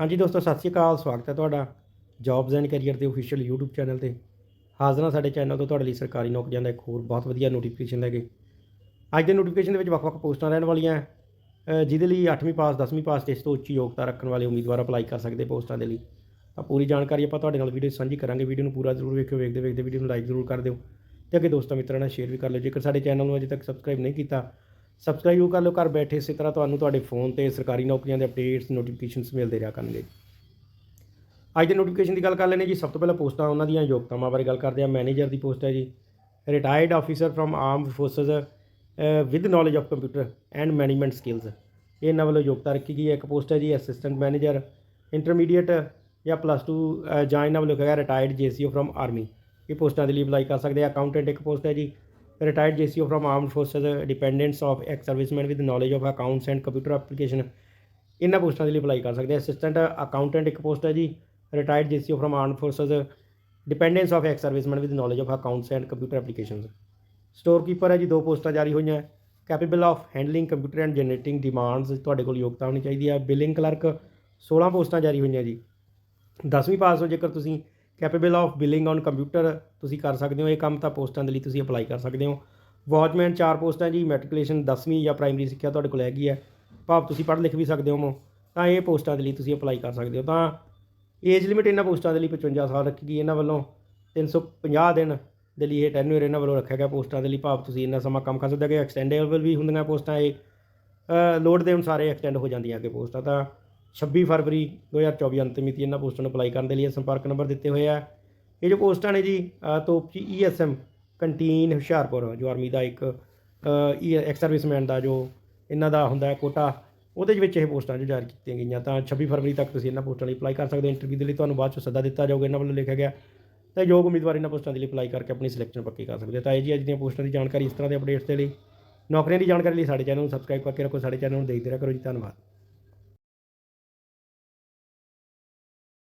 ਹਾਂਜੀ ਦੋਸਤੋ ਸਤਿ ਸ਼੍ਰੀ ਅਕਾਲ ਸਵਾਗਤ ਹੈ ਤੁਹਾਡਾ ਜੌਬਸ ਐਂਡ ਕੈਰੀਅਰ ਦੇ ਅਫੀਸ਼ੀਅਲ YouTube ਚੈਨਲ ਤੇ। ਹਾਜ਼ਰ ਹਾਂ ਸਾਡੇ ਚੈਨਲ ਤੋਂ ਤੁਹਾਡੇ ਲਈ ਸਰਕਾਰੀ ਨੌਕਰੀਆਂ ਦਾ ਇੱਕ ਹੋਰ ਬਹੁਤ ਵਧੀਆ ਨੋਟੀਫਿਕੇਸ਼ਨ ਲੈ ਕੇ। ਅੱਜ ਦੇ ਨੋਟੀਫਿਕੇਸ਼ਨ ਦੇ ਵਿੱਚ ਵੱਖ-ਵੱਖ ਪੋਸਟਾਂ ਰਹਿਣ ਵਾਲੀਆਂ ਹੈ, ਜਿਹਦੇ ਲਈ 8ਵੀਂ ਪਾਸ 10ਵੀਂ ਪਾਸ ਤੇ ਇਸ ਤੋਂ ਉੱਚੀ ਯੋਗਤਾ ਰੱਖਣ ਵਾਲੇ ਉਮੀਦਵਾਰ ਅਪਲਾਈ ਕਰ ਸਕਦੇ ਪੋਸਟਾਂ ਦੇ ਲਈ। ਤਾਂ ਪੂਰੀ ਜਾਣਕਾਰੀ ਆਪਾਂ ਤੁਹਾਡੇ ਨਾਲ ਵੀਡੀਓ ਸਾਂਝੀ ਕਰਾਂਗੇ। ਵੀਡੀਓ ਨੂੰ ਪੂਰਾ ਜ਼ਰੂਰ ਵੇਖਿਓ ਵੇਖਦੇ ਵੇਖਦੇ ਵੀਡੀਓ ਨੂੰ ਲਾਈਕ ਜ਼ਰੂਰ ਕਰ ਦਿਓ। ਤੇ ਅੱਗੇ ਦੋਸਤਾਂ ਮਿੱਤਰਾਂ ਨਾਲ ਸ਼ੇਅਰ ਵੀ ਕਰ ਲਿਓ। ਜੇਕਰ ਸਾਡੇ ਚੈਨਲ ਨੂੰ ਅਜੇ ਤੱਕ ਸਬਸਕ੍ਰਾਈਬ ਨਹੀਂ ਕੀਤਾ ਸਬਸਕ੍ਰਾਈਬ ਕਰ ਲਓ, ਘਰ ਬੈਠੇ ਇਸੇ ਤਰ੍ਹਾਂ ਤੁਹਾਨੂੰ ਤੁਹਾਡੇ ਫੋਨ ਤੇ ਸਰਕਾਰੀ ਨੌਕਰੀਆਂ ਦੇ ਅਪਡੇਟਸ ਨੋਟੀਫਿਕੇਸ਼ਨਸ ਮਿਲਦੇ ਰਿਹਾ ਕਰਨਗੇ। ਅੱਜ ਦੇ ਨੋਟੀਫਿਕੇਸ਼ਨ ਦੀ ਗੱਲ ਕਰ ਲੈਣੇ ਜੀ। ਸਭ ਤੋਂ ਪਹਿਲਾਂ ਪੋਸਟਾਂ, ਉਹਨਾਂ ਦੀਆਂ ਯੋਗਤਾਵਾਂ ਬਾਰੇ ਗੱਲ ਕਰਦੇ ਹਾਂ। ਮੈਨੇਜਰ ਦੀ ਪੋਸਟ ਹੈ ਜੀ। Retired officer from armed forces with knowledge of computer and management skills ਇਹ ਇਹਨਾਂ ਵੱਲੋਂ ਯੋਗਤਾ ਰੱਖੀ ਗਈ ਹੈ। ਇੱਕ ਪੋਸਟ ਹੈ ਜੀ ਅਸਿਸਟੈਂਟ ਮੈਨੇਜਰ ਇੰਟਰਮੀਡੀਏਟ ਜਾਂ ਪਲੱਸ 2 ਜਾਂ ਇਹਨਾਂ ਵੱਲੋਂ ਕਿਹਾ ਰਿਟਾਇਰਡ ਜੀਸੀਓ ਫਰਮ ਆਰਮੀ ਇਹ ਪੋਸਟਾਂ ਦੇ ਲਈ ਅਪਲਾਈ ਕਰ ਸਕਦੇ ਆ ਅਕਾਊਂਟੈਂਟ ਇੱਕ ਪੋਸਟ ਹੈ ਜੀ। Retired JCO from armed forces dependents of ex serviceman with knowledge of accounts and computer application ਇਹਨਾਂ ਪੋਸਟਾਂ ਦੇ ਲਈ ਅਪਲਾਈ ਕਰ ਸਕਦੇ ਆ ਅਸਿਸਟੈਂਟ ਅਕਾਊਂਟੈਂਟ ਇੱਕ ਪੋਸਟ ਹੈ ਜੀ। Retired JCO from armed forces dependents of ex serviceman with knowledge of accounts and computer applications store keeper ਹੈ ਜੀ। ਦੋ ਪੋਸਟਾਂ ਜਾਰੀ ਹੋਈਆਂ। Capable of handling computer and generating demands ਤੁਹਾਡੇ ਕੋਲ ਯੋਗਤਾ ਹੋਣੀ ਚਾਹੀਦੀ ਹੈ। ਬਿਲਿੰਗ ਕਲਰਕ 16 ਪੋਸਟਾਂ ਜਾਰੀ ਹੋਈਆਂ ਜੀ। 10ਵੀਂ ਪਾਸ ਹੋ ਜੇਕਰ ਤੁਸੀਂ capable of billing on computer ਤੁਸੀਂ ਕਰ ਸਕਦੇ ਹੋ ਇਹ ਕੰਮ ਤਾਂ ਪੋਸਟਾਂ ਦੇ ਲਈ ਤੁਸੀਂ ਅਪਲਾਈ ਕਰ ਸਕਦੇ ਹੋ। ਵਾਚਮੈਨ ਚਾਰ ਪੋਸਟਾਂ ਜੀ ਮੈਟ੍ਰਿਕੂਲੇਸ਼ਨ 10ਵੀਂ ਜਾਂ ਪ੍ਰਾਇਮਰੀ ਸਿੱਖਿਆ ਤੁਹਾਡੇ ਕੋਲ ਹੈਗੀ ਹੈ। ਭਾਵ ਤੁਸੀਂ ਪੜ੍ਹ ਲਿਖ ਵੀ ਸਕਦੇ ਹੋ ਤਾਂ ਇਹ ਪੋਸਟਾਂ ਦੇ ਲਈ ਤੁਸੀਂ ਅਪਲਾਈ ਕਰ ਸਕਦੇ ਹੋ। ਤਾਂ ਏਜ ਲਿਮਿਟ ਇਹਨਾਂ ਪੋਸਟਾਂ ਦੇ ਲਈ 55 ਸਾਲ ਰੱਖੀ ਗਈ ਇਹਨਾਂ ਵੱਲੋਂ। 350 ਦਿਨ ਦੇ ਲਈ ਇਹ ਟੈਨਿਊਰ ਇਹਨਾਂ ਵੱਲੋਂ ਰੱਖਿਆ ਗਿਆ ਪੋਸਟਾਂ ਦੇ ਲਈ। ਭਾਵ ਤੁਸੀਂ ਇੰਨਾ ਸਮਾਂ ਕੰਮ ਕਰ ਸਕਦੇ ਹੋ ਕਿ ਐਕਸਟੈਂਡੇਬਲ ਵੀ ਹੁੰਦੀਆਂ ਪੋਸਟਾਂ ਇਹ। ਅ, ਲੋਡ ਦੇ ਅਨੁਸਾਰ ਇਹ ਐਕਸਟੈਂਡ ਹੋ ਜਾਂਦੀਆਂ ਅੱਗੇ ਪੋਸਟਾਂ ਤਾਂ 26 ਫਰਵਰੀ 2024 ਅੰਤ ਮਿਤੀ ਇਹਨਾਂ ਪੋਸਟਾਂ ਨੂੰ ਅਪਲਾਈ ਕਰਨ ਦੇ ਲਈ ਇਹ ਸੰਪਰਕ ਨੰਬਰ ਦਿੱਤੇ ਹੋਏ ਆ। ਇਹ ਜੋ ਪੋਸਟਾਂ ਨੇ ਜੀ ਅ, ਤੋਪਚੀ ਈਐਸਐਮ ਕੰਟੀਨ ਹੁਸ਼ਿਆਰਪੁਰ ਜੋ ਆਰਮੀ ਦਾ ਇੱਕ ਐਕਸ ਸਰਵਿਸਮੈਨ ਦਾ ਜੋ ਇਹਨਾਂ ਦਾ ਹੁੰਦਾ ਕੋਟਾ ਉਹਦੇ ਵਿੱਚ ਇਹ ਪੋਸਟਾਂ ਜੋ ਜਾਰੀ ਕੀਤੀਆਂ ਗਈਆਂ। ਤਾਂ 26 ਫਰਵਰੀ ਤੱਕ ਤੁਸੀਂ ਇਹਨਾਂ ਪੋਸਟਾਂ ਲਈ ਅਪਲਾਈ ਕਰ ਸਕਦੇ ਹੋ। ਇੰਟਰਵਿਊ ਦੇ ਲਈ ਤੁਹਾਨੂੰ ਬਾਅਦ ਚ ਸੱਦਾ ਦਿੱਤਾ ਜਾਊਗਾ ਇਹਨਾਂ ਵੱਲੋਂ ਲਿਖਿਆ ਗਿਆ। ਤਾਂ ਯੋਗ ਉਮੀਦਵਾਰ ਇਹਨਾਂ ਪੋਸਟਾਂ ਦੇ ਲਈ ਅਪਲਾਈ ਕਰਕੇ ਆਪਣੀ ਸਿਲੈਕਸ਼ਨ ਪੱਕੀ ਕਰ ਸਕਦੇ ਤਾਂ ਇਹ ਜੀ ਅੱਜ ਦੀਆਂ ਪੋਸਟਾਂ ਦੀ ਜਾਣਕਾਰੀ ਇਸ ਤਰ੍ਹਾਂ ਦੇ ਅਪਡੇਟਸ ਦੇ ਲਈ। ਨੌਕਰੀਆਂ ਦੀ ਜਾਣਕਾਰੀ ਲਈ ਸਾਡੇ ਚੈਨਲ ਨੂੰ ਸਬਸਕ੍ਰਾਈਬ ਕਰਕੇ ਰੱਖੋ। ਸਾਡੇ ਚੈਨਲ ਨੂੰ ਦੇਖਦੇ ਰਿਹਾ ਕਰੋ ਜੀ। ਧੰਨਵਾਦ।